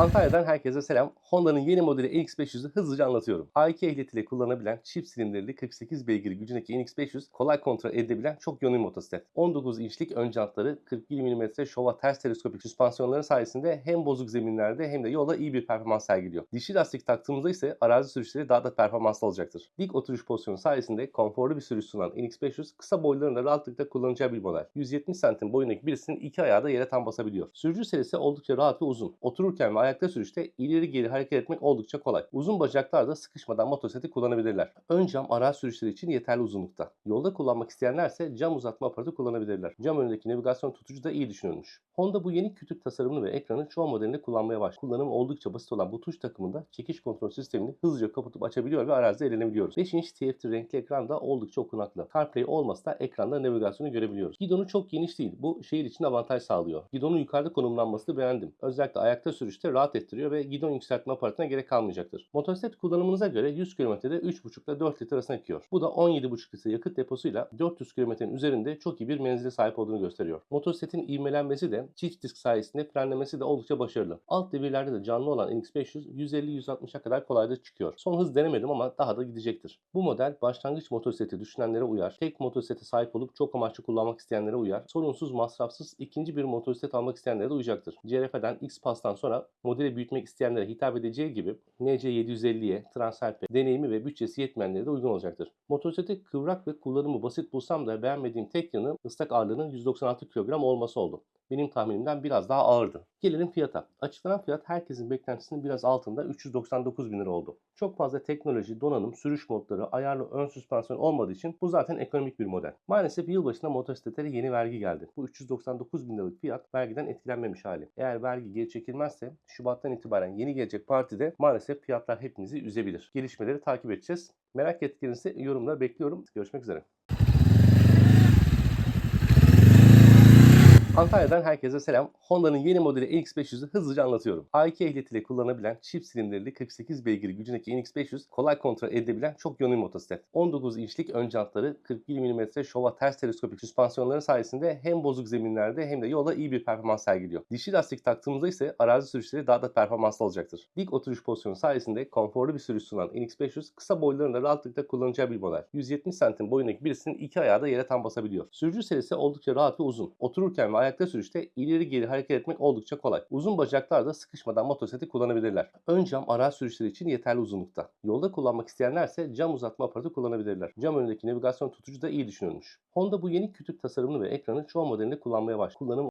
Antalya'dan herkese selam. Honda'nın yeni modeli NX500'ü hızlıca anlatıyorum. A2 ehliyetiyle kullanabilen çift silindirli 48 beygir gücündeki NX500 kolay kontrol edilebilen çok yönlü motosiklet. 19 inçlik ön jantları 41 mm şova ters teleskopik süspansiyonları sayesinde hem bozuk zeminlerde hem de yolda iyi bir performans sergiliyor. Dişli lastik taktığımızda ise arazi sürüşleri daha da performanslı olacaktır. Dik oturuş pozisyonu sayesinde konforlu bir sürüş sunan NX500 kısa boyların da rahatlıkla kullanacağı bir model. 170 santim boyundaki birisinin iki ayağı da yere tam basabiliyor. Sürücü serisi oldukça rahat ve uzun. Otururken ve ayakta sürüşte ileri geri hareket etmek oldukça kolay. Uzun bacaklar da sıkışmadan motosikleti kullanabilirler. Ön cam araç sürüşleri için yeterli uzunlukta. Yolda kullanmak isteyenlerse cam uzatma aparatı kullanabilirler. Cam önündeki navigasyon tutucu da iyi düşünülmüş. Honda bu yeni kütük tasarımını ve ekranı çoğu modelinde kullanmaya başladı. Kullanımı oldukça basit olan bu tuş takımında çekiş kontrol sistemini hızlıca kapatıp açabiliyor ve arazide eğlenebiliyoruz. 5 inç TFT renkli ekran da oldukça okunaklı. CarPlay olmasa da ekranda navigasyonu görebiliyoruz. Gidonu çok geniş değil. Bu şehir için avantaj sağlıyor. Gidonun yukarıda konumlanmasını beğendim. Özellikle ayakta sürüşte rahat ettiriyor ve gidon yükseltme aparatına gerek kalmayacaktır. Motosiklet kullanımınıza göre 100 kilometrede 3,5 ile 4 litre arasında yakıyor. Bu da 17,5 litre yakıt deposuyla 400 kilometrenin üzerinde çok iyi bir menzile sahip olduğunu gösteriyor. Motosikletin ivmelenmesi de çift disk sayesinde frenlemesi de oldukça başarılı. Alt devirlerde de canlı olan NX500 150-160'a kadar kolayca çıkıyor. Son hız denemedim ama daha da gidecektir. Bu model başlangıç motosikleti düşünenlere uyar. Tek motosiklete sahip olup çok amaçlı kullanmak isteyenlere uyar. Sorunsuz, masrafsız ikinci bir motosiklet almak isteyenlere de uyacaktır. CRF'den X-Pass'tan sonra modeli büyütmek isteyenlere hitap edeceği gibi NC750'ye, Transalp'e deneyimi ve bütçesi yetmeyenlere de uygun olacaktır. Motosikleti kıvrak ve kullanımı basit bulsam da beğenmediğim tek yanı ıslak ağırlığının 196 kilogram olması oldu. Benim tahminimden biraz daha ağırdı. Gelelim fiyata. Açıklanan fiyat herkesin beklentisinin biraz altında 399 bin lira oldu. Çok fazla teknoloji, donanım, sürüş modları, ayarlı ön süspansiyon olmadığı için bu zaten ekonomik bir model. Maalesef yılbaşında motosikletlere yeni vergi geldi. Bu 399 bin liralık fiyat vergiden etkilenmemiş hali. Eğer vergi geri çekilmezse Şubat'tan itibaren yeni gelecek partide maalesef fiyatlar hepimizi üzebilir. Gelişmeleri takip edeceğiz. Merak ettiklerinizi yorumlara bekliyorum. Görüşmek üzere. Antalya'dan herkese selam. Honda'nın yeni modeli NX500'ü hızlıca anlatıyorum. A2 ehliyetiyle kullanabilen çift silindirli 48 beygir gücündeki NX500 kolay kontrol edilebilen çok yönlü motosiklet. 19 inçlik ön jantları 41 mm şova ters teleskopik süspansiyonları sayesinde hem bozuk zeminlerde hem de yolda iyi bir performans sergiliyor. Dişli lastik taktığımızda ise arazi sürüşleri daha da performanslı olacaktır. Dik oturuş pozisyonu sayesinde konforlu bir sürüş sunan NX500 kısa boyların da rahatlıkla kullanacağı bir model. 170 santim boyundaki birisinin iki ayağı da yere tam basabiliyor. Sürücü serisi oldukça rahat ve uzun. Otururken ve ayakta sürüşte ileri geri hareket etmek oldukça kolay. Uzun bacaklar da sıkışmadan motosikleti kullanabilirler. Ön cam araç sürüşleri için yeterli uzunlukta. Yolda kullanmak isteyenlerse cam uzatma aparatı kullanabilirler. Cam önündeki navigasyon tutucu da iyi düşünülmüş. Honda bu yeni kütük tasarımını ve ekranı çoğu modelinde kullanmaya başladı. Kullanım